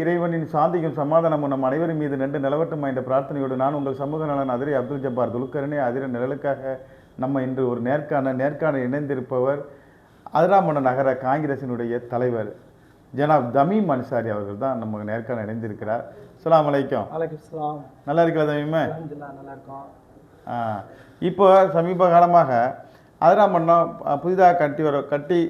இறைவனின் சாந்தியும் சமாதானமும் நம் அனைவரும் மீது நின்று நிலவட்டுமா என்ற பிரார்த்தனையோடு நான் உங்கள் சமூக நலன் அதிரை அப்துல் ஜப்பார் துலுக்கரனே அதிர நிழலுக்காக நம்ம இன்று ஒரு நேர்காண நேர்காண இணைந்திருப்பவர் அதிராமண நகர காங்கிரசினுடைய தலைவர் ஜனாப் தமீம் அன்சாரி அவர்கள் தான் நம்ம நேர்காண இணைந்திருக்கிறார். அஸ்ஸலாமு அலைக்கும். வலைக்கம் சலாம். நல்லா இருக்கிறா தமீமே? நல்லா இருக்கோம். இப்போ சமீப காலமாக அதிராமண்ணம் புதிதாக கட்டி வர கட்டி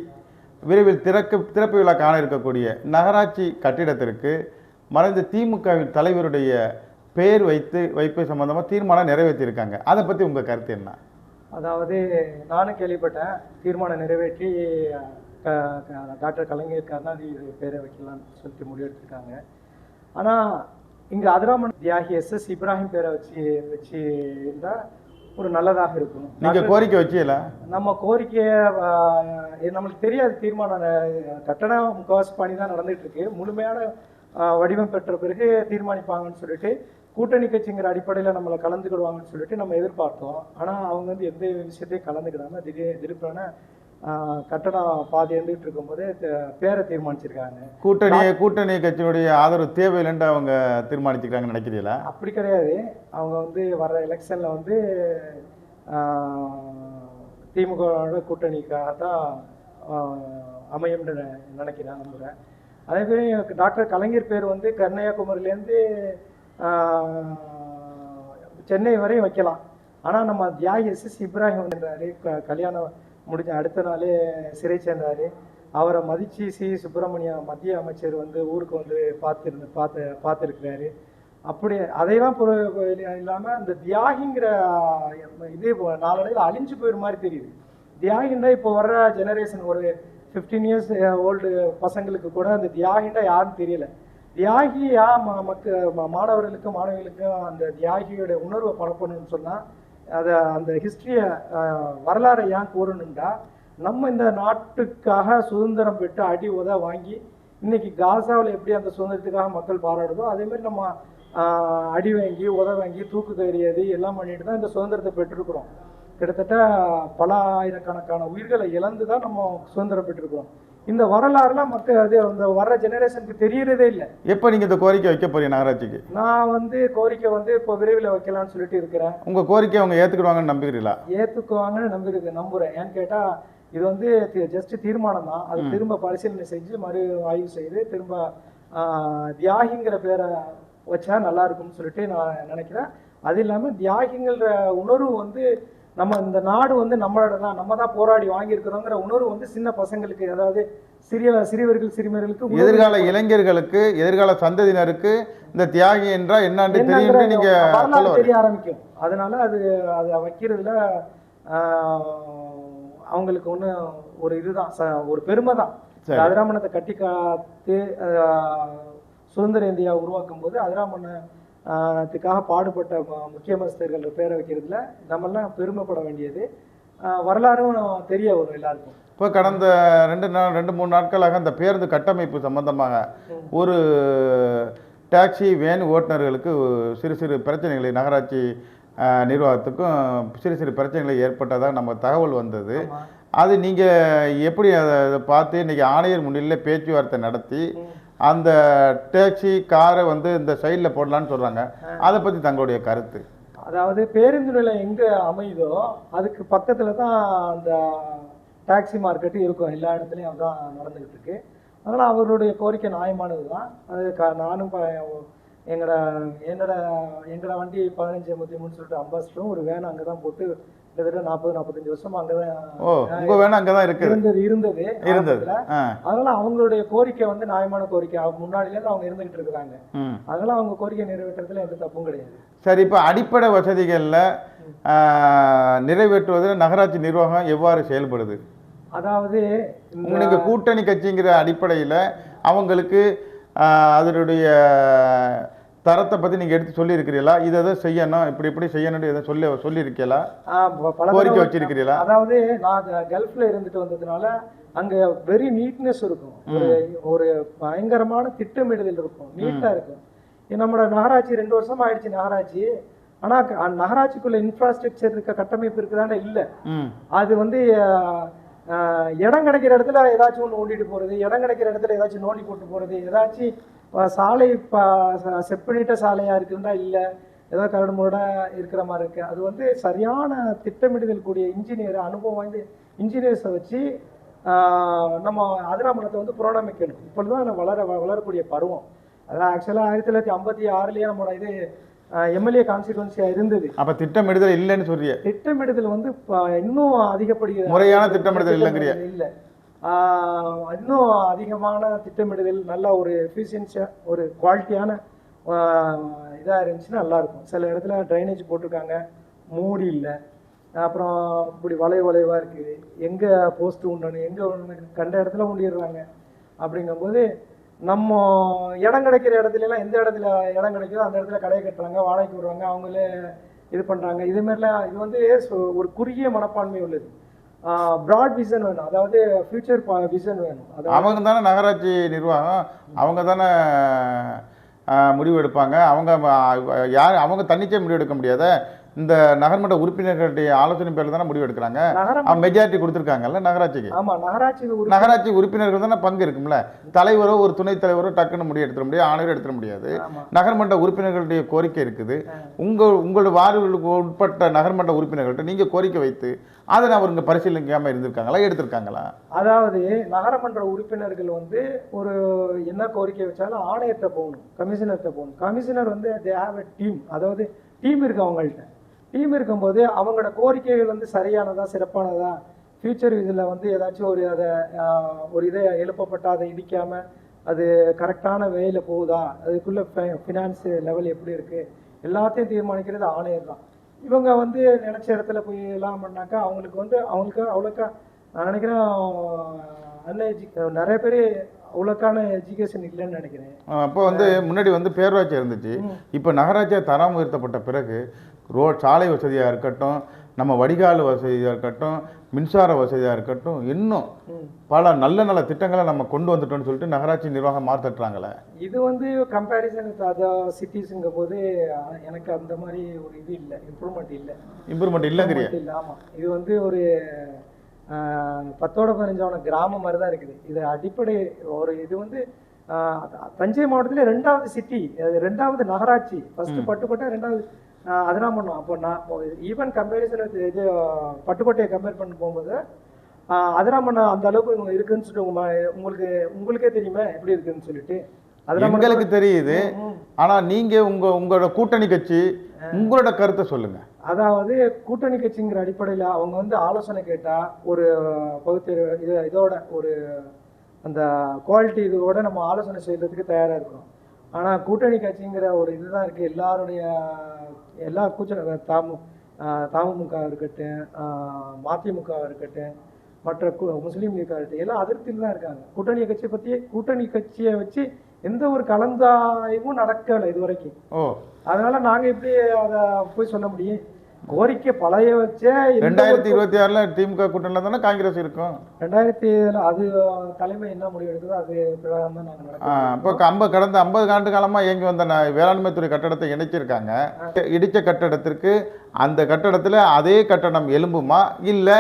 விரைவில் திறக்க திறப்பு விழா காண இருக்கக்கூடிய நகராட்சி கட்டிடத்திற்கு மறைந்த திமுகவின் தலைவருடைய பெயர் வைத்து வைப்பு சம்பந்தமாக தீர்மானம் நிறைவேற்றியிருக்காங்க. அதை பற்றி உங்கள் கருத்து என்ன? அதாவது நானும் கேள்விப்பட்டேன். தீர்மானம் நிறைவேற்றி க- டாக்டர் கலைஞர் கருணாநிதி பேரை வைக்கலாம்னு சொல்லிட்டு முடிவெடுத்திருக்காங்க. ஆனால் இங்கே அதிராமன் தியாகி எஸ் எஸ் இப்ராஹிம் பேரை வச்சு வச்சு இருந்தால் ஒரு நல்லதாக இருக்கும் நீங்கள் கோரிக்கை வச்சியல நம்ம கோரிக்கையை நம்மளுக்கு தெரியாது தீர்மானம் கட்டணம் முக்கவாசி பணி தான் நடந்துட்டு இருக்கு. முழுமையான வடிவம் பெற்ற பிறகு தீர்மானிப்பாங்கன்னு சொல்லிட்டு கூட்டணி கட்சிங்கிற அடிப்படையில் நம்மளை கலந்துக்கிடுவாங்கன்னு சொல்லிட்டு நம்ம எதிர்பார்த்தோம். ஆனால் அவங்க வந்து எந்த விஷயத்தையும் கலந்துக்கிடாம திடீர் திடீர்னு கட்டணம் பாதி இருந்துகிட்டு இருக்கும்போது பேரை தீர்மானிச்சிருக்காங்க. கூட்டணி கூட்டணி கட்சியினுடைய ஆதரவு தேவையில்லைன்னு அவங்க தீர்மானிச்சிருக்காங்கன்னு நினைக்கிறீங்களா? அப்படி கிடையாது. அவங்க வந்து வர்ற எலெக்ஷனில் வந்து திமுகவோட கூட்டணிக்காக தான் அமையும்னு நான் நினைக்கிறேன் நம்புகிறேன் அதே மாதிரி டாக்டர் கலைஞர் பேர் வந்து கன்னியாகுமரியிலேருந்து சென்னை வரையும் வைக்கலாம். ஆனால் நம்ம தியாகி எஸ் எஸ் இப்ராஹிம் கல்யாணம் முடிஞ்ச அடுத்த நாளே சிறை சேர்ந்தார். அவரை மதிச்சு சி. சுப்பிரமணியம் மத்திய அமைச்சர் வந்து ஊருக்கு வந்து பார்த்துருந்து பார்த்து பார்த்துருக்கிறாரு. அப்படி அதையெல்லாம் பொறு இல்லாமல் இந்த தியாகிங்கிற இது நாளடைவில் அழிஞ்சு போயிடுற மாதிரி தெரியுது. தியாகின்னா இப்போ வர்ற ஜெனரேஷன் ஒரு ஃபிஃப்டீன் இயர்ஸ் ஓல்டு பசங்களுக்கு கூட அந்த தியாகின்னா யாருன்னு தெரியல. தியாகியா மக்க மாணவர்களுக்கும் மாணவிகளுக்கும் அந்த தியாகியோட உணர்வை பரப்பணும்னு சொன்னால் அதை அந்த ஹிஸ்ட்ரியை வரலாறை ஏன் கூறணும்டா நம்ம இந்த நாட்டுக்காக சுதந்திரம் பெற்று அடி உத வாங்கி இன்னைக்கு காசாவில் எப்படி அந்த சுதந்திரத்துக்காக மக்கள் பாராடுதோ அதேமாதிரி நம்ம அடி வாங்கி உத வாங்கி தூக்கு கறியது எல்லாம் பண்ணிட்டு தான் இந்த சுதந்திரத்தை பெற்றிருக்கிறோம். கிட்டத்தட்ட பல ஆயிரக்கணக்கான உயிர்களை இழந்து தான் நம்ம சுதந்திரம் பெற்றிருக்கிறோம். இந்த வரலாறுலாம் மக்கள் அது அந்த வர்ற ஜெனரேஷனுக்கு தெரியறதே இல்லை. எப்போ நீங்கள் இந்த கோரிக்கை வைக்க போறீங்க நகராட்சிக்கு? நான் வந்து கோரிக்கை வந்து இப்போ விரைவில் வைக்கலாம்னு சொல்லிட்டு இருக்கிறேன். உங்கள் கோரிக்கையை அவங்க ஏற்றுக்கிடுவாங்கன்னு நம்புகிறீங்களா ஏற்றுக்குவாங்கன்னு நம்பிருக்கு நம்புகிறேன் ஏன்னு கேட்டால் இது வந்து ஜஸ்ட் தீர்மானம் தான். அது திரும்ப பரிசீலனை செஞ்சு மறு ஆய்வு செய்து திரும்ப தியாகிங்கிற பேரை வச்சா நல்லா இருக்கும்னு சொல்லிட்டு நான் நினைக்கிறேன். அது இல்லாமல் தியாகிங்கிற உணர்வு வந்து நம்ம இந்த நாடு வந்து நம்மளோட தான் நம்ம தான் போராடி வாங்கியிருக்கிறோங்கிற உணர்வு வந்து சின்ன பசங்களுக்கு அதாவது சிறிய சிறியவர்கள் சிறுமியர்களுக்கு எதிர்கால இளைஞர்களுக்கு எதிர்கால சந்ததியினருக்கு இந்த தியாகி என்றால் என்னன்னு தெரியும் நீங்க. தெரிய ஆரம்பிக்கும் அதனால அது அதை வைக்கிறதுல ஆஹ், அவங்களுக்கு ஒன்று ஒரு இதுதான் ஒரு பெருமை தான். அதிராமணத்தை கட்டி காத்து சுதந்திர இந்தியா உருவாக்கும் போது அதிராமணத்துக்காக பாடுபட்ட முக்கியமஸ்தர்கள் பேரை வைக்கிறதுல நம்மெல்லாம் பெருமைப்பட வேண்டியது. வரலாறும் தெரிய வரும் எல்லாருக்கும். இப்போ கடந்த ரெண்டு நாள் ரெண்டு மூணு நாட்களாக அந்த பேருந்து கட்டமைப்பு சம்பந்தமாக ஒரு டாக்ஸி வேன் ஓட்டுநர்களுக்கு சிறு சிறு பிரச்சனைகளை நகராட்சி நிர்வாகத்துக்கும் சிறு சிறு பிரச்சனைகளை ஏற்பட்டதாக நம்ம தகவல் வந்தது. அது நீங்கள் எப்படி அதை அதை பார்த்து இன்றைக்கி ஆணையர் முன்னிலையில் பேச்சுவார்த்தை நடத்தி அந்த டாக்ஸி காரை வந்து இந்த சைடில் போடலான்னு சொல்கிறாங்க அதை பற்றி தங்களுடைய கருத்து. அதாவது பேருந்து நிலையம் எங்கே அமையுதோ அதுக்கு பக்கத்தில் தான் அந்த டாக்ஸி மார்க்கெட்டு இருக்கும். எல்லா இடத்துலையும் அதான் நடந்துக்கிட்டு இருக்கு. அதனால் அவருடைய கோரிக்கை நியாயமானது தான். அது க நானும் எங்களோட என்னோட எங்களோட வண்டி பதினஞ்சு எண்பத்தி மூணு சொல்லிட்டு அம்பாசிடரும் ஒரு வேன் அங்கே தான் போட்டு கிட்டத்தட்ட நாற்பது நாற்பத்தஞ்சு வருஷம் அங்கே ஓ உங்கள் வேணும் அங்கே தான் இருக்குது. இருந்தது இருந்தது. இருந்தது. அதனால அவங்களுடைய கோரிக்கை வந்து நியாயமான கோரிக்கை. அவங்க முன்னாடியிலேருந்து அவங்க இருந்துகிட்டு இருக்கிறாங்க அதனால அவங்க கோரிக்கை நிறைவேற்றுறதுல எந்த தப்பும் கிடையாது. சரி இப்போ அடிப்படை வசதிகளில் நிறைவேற்றுவதில் நகராட்சி நிர்வாகம் எவ்வாறு செயல்படுது? அதாவது உங்களுக்கு கூட்டணி கட்சிங்கிற அடிப்படையில் அவங்களுக்கு அதனுடைய தரத்தை பற்றி நீங்கள் எடுத்து சொல்லியிருக்கிறீங்களா? இதை எதை செய்யணும்? இப்படி இப்படி செய்யணும்னு எதை சொல்லி சொல்லியிருக்கீங்களா? கோரிக்கை வச்சிருக்கிறீங்களா? அதாவது நான் கல்ஃப்ல இருந்துட்டு வந்ததுனால அங்க வெரி நீட்னஸ் இருக்கும். ஒரு பயங்கரமான திட்டமிடுதல் இருக்கும். நீட்டா இருக்கும். நம்மளோட நகராட்சி ரெண்டு வருஷம் ஆயிடுச்சு நகராட்சி ஆனா நகராட்சிக்குள்ள இன்ஃப்ராஸ்ட்ரக்சர் இருக்க கட்டமைப்பு இருக்குதானே இல்ல. அது வந்து இடம் கிடைக்கிற இடத்துல ஏதாச்சும் ஒன்று ஓண்டிட்டு போறது இடம் கிடைக்கிற இடத்துல ஏதாச்சும் நோண்டி போட்டு போறது ஏதாச்சும் இப்போ சாலை இப்போ செட் பண்ணிட்ட சாலையாக இருக்குன்றா? இல்லை. ஏதோ கரடு முரடாக இருக்கிற மாதிரி இருக்குது அது வந்து சரியான திட்டமிடுதல் கூடிய இன்ஜினியர் அனுபவம் வாய்ந்த இன்ஜினியர்ஸை வச்சு நம்ம அதிராமணத்தை வந்து புரோணமிக்கணும் இப்பொழுது தான் வளர வளரக்கூடிய பருவம். அதான் ஆக்சுவலாக ஆயிரத்தி தொள்ளாயிரத்தி ஐம்பத்தி ஆறுலேயே நம்மளோட இது எம்எல்ஏ கான்ஸ்டிடுவன்சியாக இருந்தது. அப்ப திட்டமிடுதல் இல்லைன்னு சொல்றிய. திட்டமிடுதல் வந்து இப்ப இன்னும் அதிகப்படுகிறது. முறையான திட்டமிடுதல் இல்லைங்கிறிய. இல்ல. இன்னும் அதிகமான திட்டமிடுதல் நல்ல ஒரு எஃபிஷியன்ஸாக ஒரு குவாலிட்டியான இதாக இருந்துச்சுன்னா நல்லாயிருக்கும். சில இடத்துல ட்ரைனேஜ் போட்டிருக்காங்க. மூடி இல்லை. அப்புறம் இப்படி வளைவு வளைவாக இருக்குது எங்கே போஸ்ட் உண்டணும் எங்கே ஒன்று கண்ட இடத்துல உண்டிடுறாங்க அப்படிங்கும்போது நம்ம இடம் கிடைக்கிற இடத்துலலாம் எந்த இடத்துல இடம் கிடைக்குதோ அந்த இடத்துல கடையை கட்டுறாங்க வாடகைக்கு விடுறாங்க அவங்களே இது பண்ணுறாங்க இதுமாரிலாம் இது வந்து ஒரு குறுகிய மனப்பான்மை உள்ளது. ப்ராட் விஷன் வேணும். அதாவது ஃபியூச்சர் விஷன் வேணும். அவங்க தானே நகராட்சி நிர்வாகம். அவங்க தானே முடிவு எடுப்பாங்க. அவங்க யார் அவங்க தன்னிச்சை முடிவு எடுக்க முடியாத? இந்த நகர்மன்ற உறுப்பினர்களுடைய ஆலோசனை பேரில் தானே முடிவு எடுக்கிறாங்க? மெஜாரிட்டி கொடுத்துருக்காங்கல்ல நகராட்சிக்கு? ஆமா நகராட்சி நகராட்சி உறுப்பினர்கள் தானே பங்கு இருக்கும்ல? தலைவரோ ஒரு துணைத் தலைவரோ டக்குன்னு முடிவு எடுத்துட முடியாது ஆணையரோ எடுத்துட முடியாது. நகர்மன்ற உறுப்பினர்களுடைய கோரிக்கை இருக்குது. உங்கள் உங்களோட வார்டுகளுக்கு உட்பட்ட நகர்மன்ற உறுப்பினர்கள்ட்ட நீங்கள் கோரிக்கை வைத்து அதை அவங்க பரிசீலிக்காமல் இருந்திருக்காங்களா எடுத்திருக்காங்களா? அதாவது நகரமன்ற உறுப்பினர்கள் வந்து ஒரு என்ன கோரிக்கை வச்சாலும் ஆணையத்தை போகணும் கமிஷனர்கிட்ட போகணும். கமிஷனர் வந்து தே ஹாவ் எ டீம் அதாவது டீம் இருக்கு அவங்கள்ட்ட. டீம் இருக்கும்போது அவங்களோட கோரிக்கைகள் வந்து சரியானதா சிறப்பானதா? ஃபியூச்சர் இதில் வந்து ஏதாச்சும் ஒரு அதை ஒரு இதை எழுப்பப்பட்டா அதை இடிக்காமல் அது கரெக்டான வேயில் போகுதா? அதுக்குள்ள ஃபினான்ஸ் லெவல் எப்படி இருக்குது எல்லாத்தையும் தீர்மானிக்கிறது ஆணையர் தான். இவங்க வந்து நினச்ச இடத்துல போய் எல்லாம் பண்ணாக்கா அவங்களுக்கு வந்து அவங்களுக்கு அவ்வளோக்கா நான் நினைக்கிறேன் அன்எஜு நிறைய பேர் அவ்வளோக்கான எஜுகேஷன் இல்லைன்னு நினைக்கிறேன். அப்போ வந்து முன்னாடி வந்து பேரூராட்சி இருந்துச்சு. இப்போ நகராட்சியாக தரம் உயர்த்தப்பட்ட பிறகு ரோட் சாலை வசதியாக இருக்கட்டும் நம்ம வடிகால் வசதியாக இருக்கட்டும் மின்சார வசதியாக இருக்கட்டும் இன்னும். பல நல்ல நல்ல திட்டங்களை நம்ம கொண்டு வந்துட்டோம்னு சொல்லிட்டு நகராட்சி நிர்வாகம் மாற்றட்டுறாங்களே இது வந்து கம்பேரிசன் அதர் சிட்டிஸுங்கும் போது எனக்கு அந்த மாதிரி ஒரு இது இல்லை இம்ப்ரூவ்மெண்ட் இல்லை. இம்ப்ரூவ்மெண்ட் இல்லைங்கிறிய. இல்ல ஆமா. இது வந்து ஒரு பத்தோட பதினஞ்சான கிராமம் மாதிரி தான் இருக்குது. இது அடிப்படை ஒரு இது வந்து தஞ்சை மாவட்டத்துல ரெண்டாவது சிட்டி ரெண்டாவது நகராட்சி. ஃபர்ஸ்ட் பட்டுக்கோட்டை ரெண்டாவது அதெல்லாம் பண்ணோம். அப்போ நான் ஈவன் கம்பேரிசன் இது பட்டுக்கோட்டையை கம்பேர் பண்ண போகும்போது ஆஹ், அதிராமண்ணா அந்த அளவுக்கு இங்க இருக்குன்னு சொல்லிட்டு உங்களுக்கு உங்களுக்கே தெரியுமா எப்படி இருக்குன்னு சொல்லிட்டு. அதிராமண்ணா எங்களுக்கு தெரியுது. ஆனா நீங்க உங்க உங்களோட கூட்டணி கட்சி உங்களோட கருத்தை சொல்லுங்க. அதாவது கூட்டணி கட்சிங்கிற அடிப்படையில் அவங்க வந்து ஆலோசனை கேட்டால் ஒரு பகுத்தறிவு இது இதோட ஒரு அந்த குவாலிட்டி இதோட நம்ம ஆலோசனை செய்யறதுக்கு தயாராக இருக்கணும். ஆனால் கூட்டணி கட்சிங்கிற ஒரு இதுதான் இருக்குது எல்லாருடைய எல்லா கூச்ச தாமு தமுக இருக்கட்டும் மதிமுக இருக்கட்டும் மற்ற கு- முஸ்லீம் லீக் இருக்கட்டும் எல்லாம் அதிருப்தியில் தான் இருக்காங்க. கூட்டணி கட்சியை பற்றி கூட்டணி கட்சியை வச்சு எந்த ஒரு கலந்தாய்வும் நடக்கலை இது வரைக்கும் ஓ. அதனால நாங்க எப்படி அதை போய் சொல்ல முடியும். கோரிக்கை பழைய வச்சே ரெண்டாயிரத்தி இருபத்தி ஆறுல திமுக கூட்டணியில் தானே காங்கிரஸ் இருக்கும்? ரெண்டாயிரத்தி அது தலைமை என்ன முடிவு எடுக்குதோ அது பிரகாரம் தான். இப்போ ஐம்பது கடந்த ஐம்பது ஆண்டு காலமாக இயங்கி வந்த வேளாண்மை துறை கட்டடத்தை இணைச்சிருக்காங்க. இடித்த கட்டடத்திற்கு அந்த கட்டடத்தில் அதே கட்டடம் எழும்புமா? இல்லை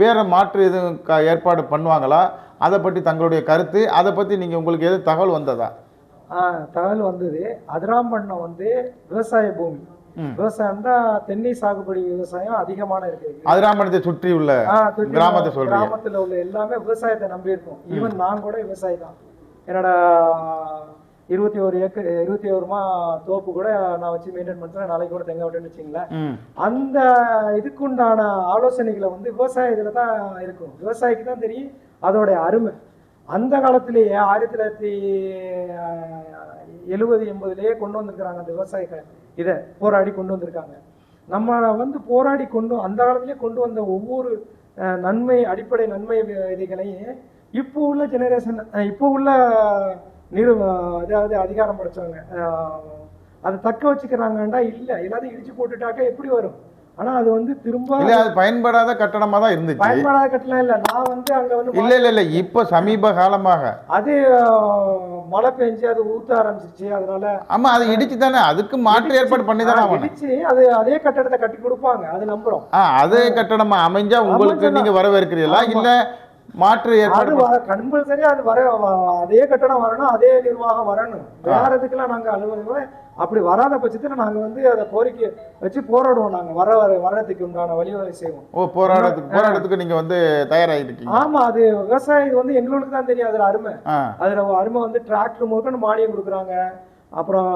வேறு மாற்று எதுவும் ஏற்பாடு பண்ணுவாங்களா? அதை பற்றி தங்களுடைய கருத்து அதை பற்றி நீங்கள் உங்களுக்கு எது தகவல் வந்ததா? தகவல் வந்தது. அதிராம்பண்ணம் வந்து விவசாய பூமி. விவசாயம் தான் தென்னை சாகுபடி விவசாயம் அதிகமான இருக்கு. அதிராமணத்தை சுற்றி உள்ள கிராமத்தை சொல்றீங்க. கிராமத்துல உள்ள எல்லாமே விவசாயத்தை நம்பி இருக்கோம் ஈவன் நான் கூட விவசாயி தான். என்னோட இருபத்தி ஒரு ஏக்கர் இருபத்தி ஒரு மா தோப்பு கூட நான் வச்சு மெயின்டைன் பண்றேன். நாளைக்கு கூட தெங்க விட்டேன்னு வச்சுங்களேன். அந்த இதுக்குண்டான ஆலோசனைகளை வந்து விவசாய இதில் தான் இருக்கும். விவசாயிக்கு தான் தெரியும். அதோடைய அருமை. அந்த காலத்திலேயே ஆயிரத்தி தொள்ளாயிரத்தி எழுபது எண்பதுலேயே கொண்டு வந்திருக்கிறாங்க அந்த விவசாயிகள். இதை போராடி கொண்டு வந்திருக்காங்க. நம்ம வந்து போராடி கொண்டு அந்த காலத்திலேயே கொண்டு வந்த ஒவ்வொரு நன்மை அடிப்படை நன்மை விதைகளையும் இப்போ உள்ள ஜெனரேஷன் இப்போ உள்ள நிறு அதாவது அதிகாரம் படைச்சவங்க அதை தக்க வச்சுக்கிறாங்கண்டா இல்லை. எல்லாத்தையும் இடிச்சு போட்டுட்டாக்கா எப்படி வரும்? ஆனா அது வந்து திரும்ப இல்லை அது பயன்படாத கட்டடமாக தான் இருந்துச்சு. பயன்படாத கட்டலாம் இல்லை. நான் வந்து அங்க வந்து இல்லை இல்லை இல்லை. இப்போ சமீப காலமாக. அது மழை பெஞ்சு அது ஊத்த ஆரம்பிச்சிருச்சு. அதனால ஆமா அது இடிச்சு தானே. அதுக்கு மாற்று ஏற்பாடு பண்ணி தானே இடிச்சு அது அதே கட்டடத்தை கட்டி கொடுப்பாங்க. அது நம்புறோம். ஆ அதே கட்டடமா அமைஞ்சா உங்களுக்கு அமைஞ்சா- நீங்க வரவேற்கிறீங்களா. இல்ல மாற்று ஏற்பாடு கம்பல்சரி அது வர அதே கட்டணம் வரணும் அதே நிர்வாகம் வரணும். வேற இதுக்கெல்லாம் நாங்க அலுவலகம் அப்படி வராத பட்சத்துல நாங்க வந்து அதை கோரிக்கை வச்சு போராடுவோம் நாங்க. வர வர வர்றதுக்கு உண்டான வழிவகை செய்வோம். ஓ போராட்டத்துக்கு போராட்டத்துக்கு நீங்க வந்து தயாராகிருக்கீங்க. ஆமா அது விவசாயி வந்து எங்களுக்கு தான் தெரியும் அதுல அருமை. அதுல அருமை வந்து டிராக்டர் முதற்கொண்டு மானியம் கொடுக்குறாங்க. அப்புறம்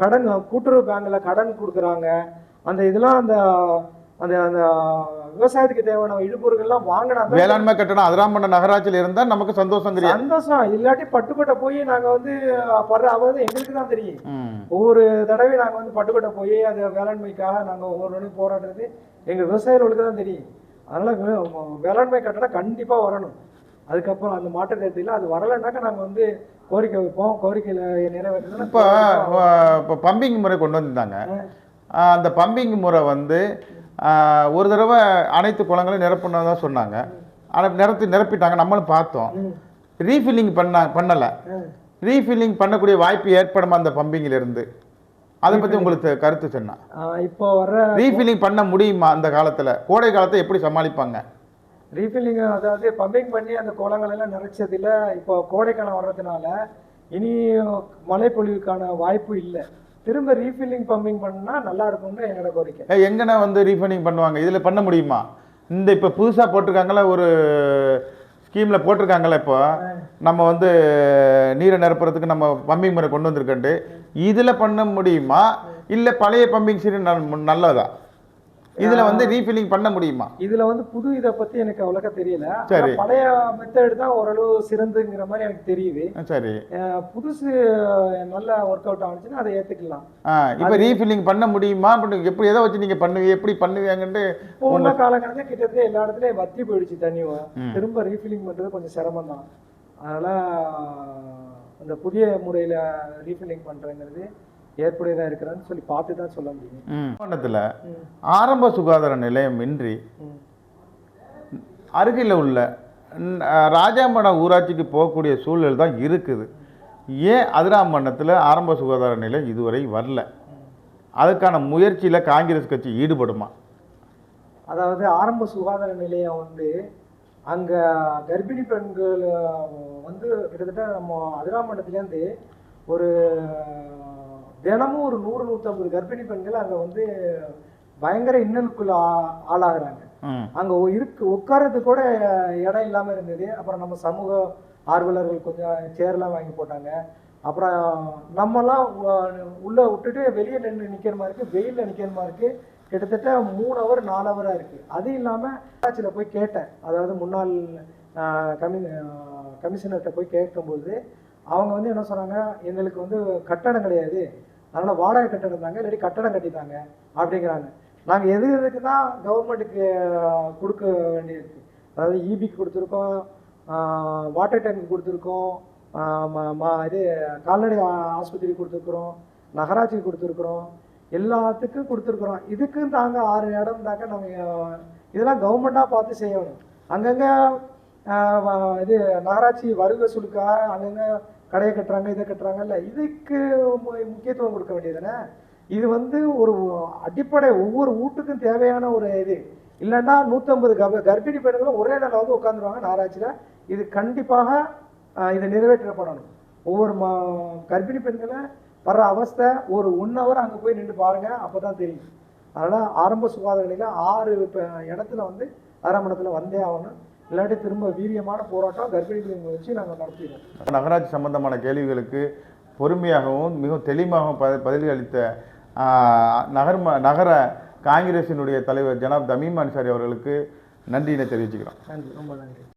கடன் கூட்டுறவு பேங்க்ல கடன் கொடுக்குறாங்க. அந்த இதெல்லாம் அந்த அந்த அந்த விவசாயத்துக்கு தேவையான இடுபொருட்கள்லாம் வாங்கினா வேளாண்மை கட்டணம் அதிராமண்ட நகராட்சியில் இருந்தா நமக்கு சந்தோஷங்கிறியா. சந்தோஷம். இல்லாட்டி பட்டுக்கோட்டை போய் நாங்க வந்து படுற அவதி எங்களுக்கு தான் தெரியும். ஒவ்வொரு தடவையும் நாங்க வந்து பட்டுக்கோட்டை போய் அது வேளாண்மைக்காக நாங்க ஒவ்வொரு நாளும் போராடுறது எங்க விவசாயிகளுக்கு தான் தெரியும். அதனால வேளாண்மை கட்டணம் கண்டிப்பா வரணும். அதுக்கப்புறம் அந்த மாற்று தேர்தலில் அது வரலைன்னாக்கா நாங்க வந்து கோரிக்கை வைப்போம். கோரிக்கையில நிறைவேற்றணும் இப்போ இப்போ பம்பிங் முறை கொண்டு வந்திருந்தாங்க. அந்த பம்பிங் முறை வந்து ஒரு தடவை அனைத்து குளங்களையும் நிரப்புனதா சொன்னாங்க. ஆனால் நிரப்பி நிரப்பிட்டாங்க. நம்மளும் பார்த்தோம். ரீஃபில்லிங் பண்ண பண்ணலை. ரீஃபில்லிங் பண்ணக்கூடிய வாய்ப்பு ஏற்படுமா அந்த பம்பிங்கில் இருந்து அதை பற்றி உங்களுக்கு கருத்து சொன்னா. இப்போ வர்ற ரீஃபில்லிங் பண்ண முடியுமா அந்த காலத்தில்? கோடை காலத்தை எப்படி சமாளிப்பாங்க? ரீஃபில்லிங் அதாவது பம்பிங் பண்ணி அந்த குளங்கள் எல்லாம் நிறைச்சதுல இப்போ கோடைக்காலம் வர்றதுனால இனி மழைப்பொழிவுக்கான வாய்ப்பு இல்லை. திரும்ப ரீஃபில்லிங் பம்பிங் பண்ணா நல்லா இருக்கும்னு என்னோட கோரிக்கை. ஏ, எங்கன வந்து ரீஃபண்டிங் பண்ணுவாங்க? இதில் பண்ண முடியுமா? இந்த இப்போ புதுசாக போட்டிருக்காங்களா ஒரு ஸ்கீமில் போட்டிருக்காங்களே இப்போ நம்ம வந்து நீரை நிரப்புறதுக்கு நம்ம பம்பிங் முறை கொண்டு வந்திருக்கண்டு இதில் பண்ண முடியுமா? இல்லை பழைய பம்பிங் சீரி நல்லதா? இதில் வந்து ரீஃபில்லிங் பண்ண முடியுமா? இதுல வந்து புது இதை பத்தி எனக்கு அவ்வளோக்கா தெரியல. சரி. பழைய மெத்தட் தான் ஓரளவு சிறந்துங்கிற மாதிரி எனக்கு தெரியுது. சரி. புதுசு நல்லா ஒர்க் அவுட் ஆனிச்சுன்னா அதை ஏத்துக்கலாம். இப்போ ரீஃபில்லிங் பண்ண முடியுமா? அப்படி எப்படி எதை வச்சு நீங்கள் பண்ணுவீங்க எப்படி பண்ணுவீங்கன்ட்டு இப்போ உள்ள காலகட்டத்தில் கிட்டத்தட்ட எல்லா இடத்துலயும் வத்தி போயிடுச்சு தண்ணி. திரும்ப ரீஃபில்லிங் பண்றது கொஞ்சம் சிரமம் தான். அதனால அந்த புதிய முறையில ரீஃபில்லிங் பண்றதுங்கிறது ஏற்புடையதா இருக்கிறான்னு சொல்லி பார்த்து தான் சொல்ல முடியும். ம். ஆரம்ப சுகாதார நிலையம் இன்றி. அருகில் உள்ள ம், அஹ், ராஜாமடம் ஊராட்சிக்கு போகக்கூடிய சூழல் தான் இருக்குது. ஏன் அதிராமண்டத்தில் ஆரம்ப சுகாதார நிலையம் இதுவரை வரல? அதுக்கான முயற்சியில் காங்கிரஸ் கட்சி ஈடுபடுமா? அதாவது ஆரம்ப சுகாதார நிலையம் வந்து அங்க கர்ப்பிணி பெண்கள் வந்து கிட்டத்தட்ட நம்ம அதிராமண்டத்துலேருந்து ஒரு தினமும் ஒரு நூறு நூற்றம்பது கர்ப்பிணி பெண்கள் அங்க வந்து பயங்கர இன்னலுக்குள்ள ஆளாகிறாங்க. அங்க இருக்கு உட்கார்றதுக்கு கூட இடம் இல்லாம இருந்தது. அப்புறம் நம்ம சமூக ஆர்வலர்கள் கொஞ்சம் சேர்லாம் வாங்கி போட்டாங்க. அப்புறம் நம்மலாம் உள்ள விட்டுட்டு வெளியே நின்று நிக்கிற மாதிரி இருக்கு. வெயில்ல நிக்கிற மாதிரி இருக்கு. கிட்டத்தட்ட மூணு ஹவர் நாலு ஹவரா இருக்கு. அது இல்லாம ஆட்சியில் போய் கேட்டேன். அதாவது முன்னாள் கமி கமிஷனர்கிட்ட போய் கேட்கும்போது அவங்க வந்து என்ன சொன்னாங்க எங்களுக்கு வந்து கட்டடம் கிடையாது. அதனால வாடகை கட்டணம் தாங்க இல்லாட்டி கட்டடம் கட்டித்தாங்க அப்படிங்கிறாங்க. நாங்கள் எது எதுக்கு தான் கவர்மெண்ட்டுக்கு கொடுக்க வேண்டியிருக்கு. அதாவது இபிக்கு கொடுத்துருக்கோம் வாட்டர் டேங்க் கொடுத்துருக்கோம் இது கால்நடை ஆஸ்பத்திரி கொடுத்துருக்குறோம் நகராட்சிக்கு கொடுத்துருக்குறோம் எல்லாத்துக்கும் கொடுத்துருக்குறோம். இதுக்கும் தாங்க ஆறு இடம் தாங்க நாங்கள் இதெல்லாம் கவர்மெண்ட்டாக பார்த்து செய்யணும். அங்கங்கே இது நகராட்சி வருகை சுழுக்காக அங்கங்கே கடையை கட்டுறாங்க இதை கட்டுறாங்கல்ல இதுக்கு மு- முக்கியத்துவம் கொடுக்க வேண்டியதுதானே? இது வந்து ஒரு அடிப்படை ஒவ்வொரு வீட்டுக்கும் தேவையான ஒரு இது. இல்லைன்னா நூற்றம்பது கர்ப்ப கர்ப்பிணி பெண்களும் ஒரே நாள் வந்து உட்காந்துருவாங்க நாராய்ச்சியில் இது கண்டிப்பாக இதை நிறைவேற்றப்படணும் ஒவ்வொரு மா கர்ப்பிணி பெண்களை வர்ற அவஸ்தை ஒரு ஒன் ஹவர் அங்கே போய் நின்று பாருங்கள் அப்போ தான் தெரியும். அதனால் ஆரம்ப சுகாதார நிலையில் ஆறு இப்போ இடத்துல வந்து ஆரம்பத்தில் வந்தே ஆகணும். இல்லாட்டி திரும்ப வீரியமான போராட்டம் கர்ப்பிணி பெண்களை வச்சு நாங்கள் நடத்திடுவோம் நகராட்சி சம்பந்தமான கேள்விகளுக்கு பொறுமையாகவும் மிகவும் தெளிவாகவும் ப பதில் அளித்த ஆ, நகர்ம நகர காங்கிரசினுடைய தலைவர் ஜனாப் தமீம் அன்சாரி அவர்களுக்கு நன்றியினை தெரிவிச்சுக்கிறோம். நன்றி ரொம்ப நன்றி.